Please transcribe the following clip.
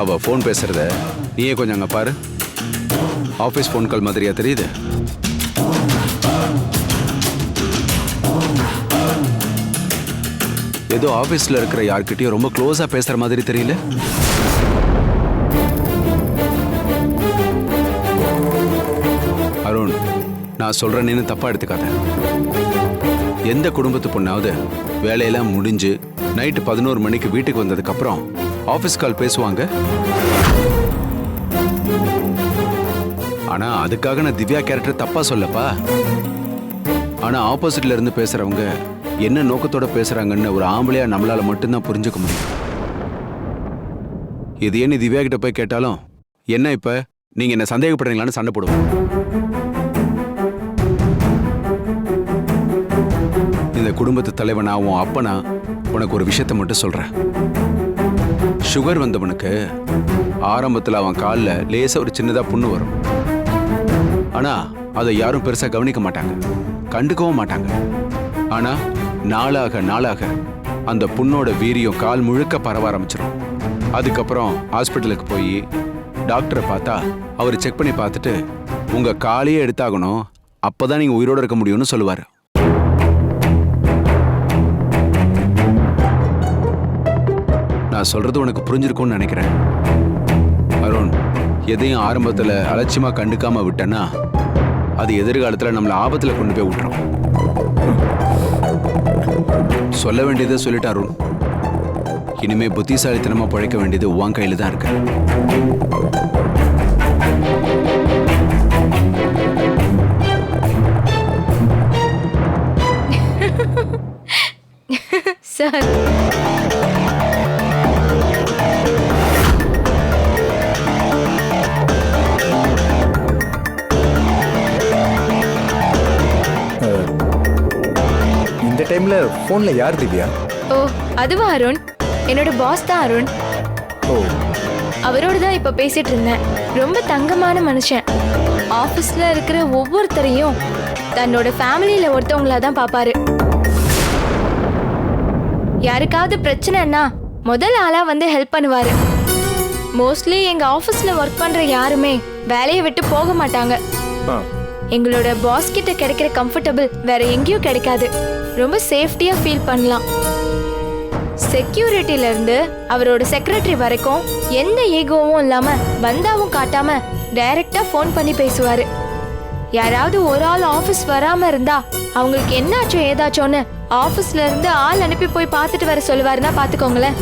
அவ ஃபோன் பேசுறத நீயே கொஞ்சம் அங்க பாரு. ஆஃபீஸ் ஃபோன் கால் மாதிரியா தெரியுது. ஏதோ ஆபீஸ்ல இருக்கிற யார்கிட்டயும் ரொம்ப க்ளோஸா பேசுற மாதிரி தெரியல. அருண் நான் சொல்றேன்னு தப்பா எடுத்துக்காத. எந்த குடும்பத்து பொண்ணாவது வேலையெல்லாம் முடிஞ்சு நைட்டு பதினோரு மணிக்கு வீட்டுக்கு வந்ததுக்கப்புறம் ஆஃபீஸ் கால் பேசுவாங்க. ஆனா அதுக்காக நான் திவ்யா கேரக்டர் தப்பா சொல்லப்பா. ஆனா ஆப்போசிட்ல இருந்து பேசுறவங்க என்ன நோக்கத்தோட பேசுறாங்கன்னு ஒரு ஆம்பளையா நம்மளால மட்டும்தான் புரிஞ்சுக்க முடியும். இது ஏன் திவ்யா கிட்ட போய் கேட்டாலும் என்ன இப்ப? நீங்க என்ன சந்தேகப்படுறீங்களான்னு சண்டை போடுவோம். இந்த குடும்பத்து தலைவனா உன் அப்பனா உனக்கு ஒரு விஷயத்த மட்டும் சொல்றேன். சுகர் வந்தவனுக்கு ஆரம்பத்துல அவன் கால்ல லேசா ஒரு சின்னதா புண்ணு வரும். ஆனா அதை யாரும் பெருசா கவனிக்க மாட்டாங்க. கண்டுக்கவும் மாட்டாங்க. ஆனா நாளாக நாளாக அந்த புண்ணோட வீரியம் கால் முழுக்க பரவ ஆரம்பிச்சிடும் அதுக்கப்புறம் ஹாஸ்பிட்டலுக்கு போய் டாக்டரை பார்த்தா அவர் செக் பண்ணி பார்த்துட்டு உங்க காலையே எடுத்தாகணும். அப்பதான் நீங்க உயிரோட இருக்க முடியும்னு சொல்லுவாரு. நான் சொல்றது உனக்கு புரிஞ்சிருக்கும்னு நினைக்கிறேன். அருண் எதையும் ஆரம்பத்தில் அலட்சியமாக கண்டுக்காம விட்டேன்னா அது எதிர்காலத்தில் நம்மளை ஆபத்தில் கொண்டு போய் விட்டுரும். சொல்ல வேண்டியதை சொல்லிட்டு அருண். இனிமே புத்திசாலித்தனமாக பழைக்க வேண்டியது உன் கையில் தான் இருக்கு. சார். டைம்ல போன்ல யார் திவ்யா? ஓ அதுவா அருண். என்னோட பாஸ் தான் அருண். ஓ. அவரோட தான் இப்ப பேசிட்டு இருந்தேன். ரொம்ப தங்கமான மனுஷன். ஆபீஸ்ல இருக்கிற ஒவ்வொருத்தரையும் தன்னோட ஃபேமிலியில ஒருத்தவங்களா தான் பாப்பாரு. யாருக்காவது பிரச்சனைன்னா முதல் ஆளா வந்து ஹெல்ப் பண்ணுவாரு. மோஸ்ட்லி எங்க ஆபீஸ்ல ஒர்க் பண்ற யாருமே வேலையை விட்டு போக மாட்டாங்க. எங்களோட பாஸ் கிட்ட கிடைக்கிற கம்ஃபர்டபுள் வேற எங்கேயும் கிடைக்காது. ரொம்ப சேஃப்டியா ஃபீல் பண்ணலாம். செக்யூரிட்டில இருந்து அவரோட செக்ரட்டரி வரைக்கும் எந்த ஈகோவும் இல்லாம பந்தாவும் காட்டாம டைரக்டா ஃபோன் பண்ணி பேசுவாரு. யாராவது ஒரு ஆள் ஆஃபீஸ் வராம இருந்தா அவங்களுக்கு என்னாச்சோ ஏதாச்சோன்னு ஆபீஸ்ல இருந்து ஆள் அனுப்பி போய் பார்த்துட்டு வர சொல்லுவாருன்னா பாத்துக்கோங்களேன்